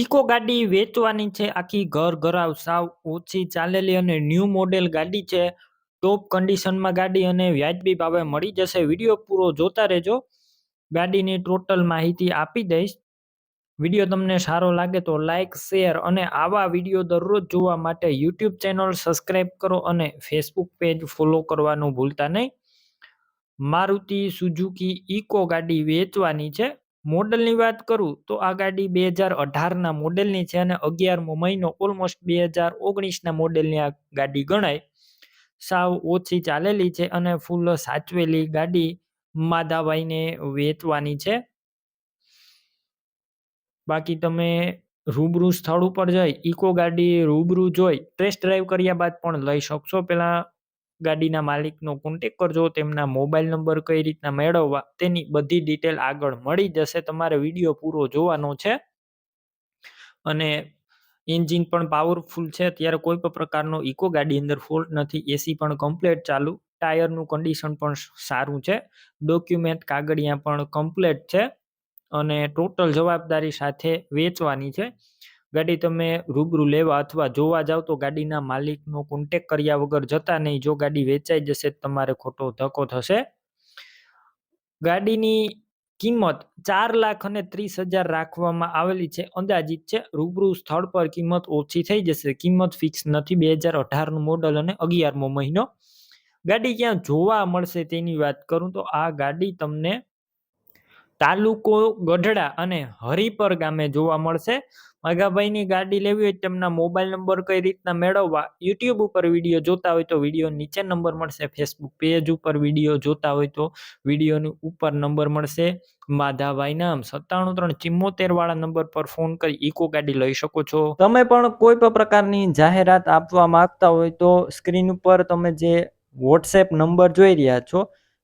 Eco ગાડી વેચવાની છે. આખી ઘર ઘરાવ સાવ ઓછી ચાલેલી અને ન્યૂ મોડેલ ગાડી છે. ટોપ કન્ડિશનમાં ગાડી અને વ્યાજબી ભાવે મળી જશે. વીડિયો પૂરો જોતા રહેજો. ગાડીની ટોટલ માહિતી આપી દઈશ. વીડિયો તમને સારો લાગે તો લાઇક શેર અને આવા વીડિયો દરરોજ જોવા માટે યુટ્યુબ ચેનલ સબસ્ક્રાઈબ કરો અને ફેસબુક પેજ ફોલો કરવાનું ભૂલતા નહીં. મારુતિ સુઝુકી ઇકો ગાડી વેચવાની છે. મોડલની વાત કરું તો આ ગાડી બે હજાર અઢારના મોડેલની છે અને અગિયારમો મહિનો ઓલમોસ્ટ બે હજાર ઓગણીસના મોડેલની આ ગાડી ગણાય. સાવ ઓછી ચાલેલી છે અને ફૂલ સાચવેલી ગાડી માધાભાઈને વેચવાની છે. બાકી તમે રૂબરૂ સ્થળ ઉપર જઈ, ઇકો ગાડી રૂબરૂ જોઈ ટેસ્ટ ડ્રાઈવ કર્યા બાદ પણ લઈ શકશો. પેલા ગાડીના માલિકનો કોન્ટેક કરજો, તેમના મોબાઈલ નંબર કઈ રીતના મેળવવા, તેની બધી ડિટેલ આગળ મળી જશે, તમારે વીડિયો પૂરો જોવાનો છે. અને એન્જિન પણ પાવરફુલ છે, અત્યારે કોઈ પણ પ્રકારનો ઇકો ગાડી અંદર ફોલ્ટ નથી એસી પણ કમ્પ્લેટ ચાલુ, ટાયરનું કન્ડિશન પણ સારું છે ડોક્યુમેન્ટ કાગળિયા પણ કમ્પ્લેટ છે, અને ટોટલ જવાબદારી સાથે વેચવાની છે. ગાડી તમે રૂબરૂ લેવા અથવા જોવા જાવ તો ગાડીના માલિકનો કોન્ટેક કર્યા વગર જતા નહીં. જો ગાડી વેચાઈ જશે તમારે ખોટો ધક્કો થશે. ગાડીની કિંમત ચાર લાખ અને ત્રીસ હજાર રાખવામાં આવેલી છે. અંદાજિત છે, રૂબરૂ સ્થળ પર કિંમત ઓછી થઈ જશે. કિંમત ફિક્સ નથી. બે હજાર અઢારનું મોડલ અને અગિયારમો મહિનો. ગાડી ક્યાં જોવા મળશે તેની વાત કરું તો આ ગાડી તમને તાલુકો ગઢડા અને હરિપર ગામે જોવા મળશે. મગાભાઈની ગાડી લેવી હોય તેમના મોબાઈલ નંબર કઈ રીતના મેળવવા, યુટ્યુબ ઉપર વીડિયો જોતા હોય તો વીડિયો નીચે નંબર મળશે, ફેસબુક પેજ ઉપર વીડિયો જોતા હોય તો વિડીયોની ઉપર નંબર મળશે. માધાભાઈ નામ સત્તાણું ત્રણ ચિમ્મોતેર વાળા નંબર પર ફોન કરી ઇકો ગાડી લઈ શકો છો. તમે પણ કોઈ પણ પ્રકારની જાહેરાત આપવા માંગતા હોય તો સ્ક્રીન ઉપર તમે જે વોટ્સએપ નંબર જોઈ રહ્યા છો